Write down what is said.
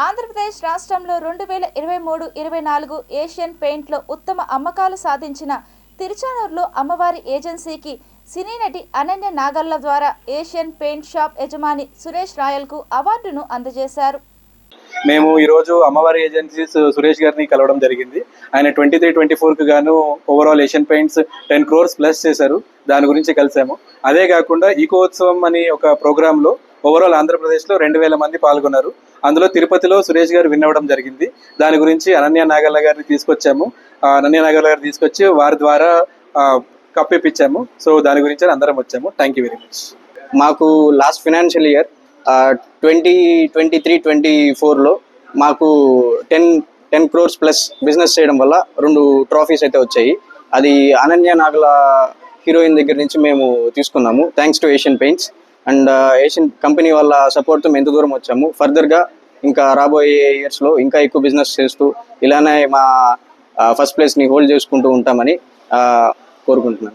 ఆంధ్రప్రదేశ్ రాష్ట్రంలో రెండు వేల ఇరవై మూడు ఇరవై నాలుగు ఏషియన్ పెయింట్లో ఉత్తమ అమ్మకాలు సాధించిన తిరుచానూరులో అమ్మవారి ఏజెన్సీకి సినీ నటి అనన్య నాగల్ల ద్వారా ఏషియన్ పెయింట్ షాప్ యజమాని సురేష్ రాయల్కు అవార్డును అందజేశారు. మేము ఈరోజు అమ్మవారి ఏజెన్సీస్ సురేష్ గారిని కలవడం జరిగింది. ఆయన ట్వంటీ త్రీ ట్వంటీ ఫోర్కి గాను overall Asian Paints ten crores plus చేశారు. దాని గురించి కలిసాము. అదే కాకుండా ఈకోత్సవం అని ఒక ప్రోగ్రాంలో ఓవరాల్ ఆంధ్రప్రదేశ్లో రెండు వేల మంది పాల్గొన్నారు. అందులో తిరుపతిలో సురేష్ గారు విన్ అవ్వడం జరిగింది. దాని గురించి అనన్య నాగల్ల గారిని తీసుకొచ్చాము. అనన్య నాగల్ల గారిని తీసుకొచ్చి వారి ద్వారా ఆ, కప్పిప్పించాము సో దాని గురించి అందరం వచ్చాము. థ్యాంక్ యూ వెరీ మచ్ మాకు last financial year twenty twenty three twenty ఫోర్లో మాకు ten ten crores plus business చేయడం వల్ల రెండు ట్రాఫీస్ అయితే వచ్చాయి. అది అనన్య నాగల హీరోయిన్ దగ్గర నుంచి మేము తీసుకున్నాము. Thanks to Asian Paints and Asian company వాళ్ళ సపోర్ట్తో మేము ఎంత దూరం వచ్చాము. ఫర్దర్గా ఇంకా రాబోయే ఇయర్స్లో ఇంకా ఎక్కువ బిజినెస్ చేస్తూ ఇలానే మా ఫస్ట్ ప్లేస్ని హోల్డ్ చేసుకుంటూ ఉంటామని కోరుకుంటున్నాను.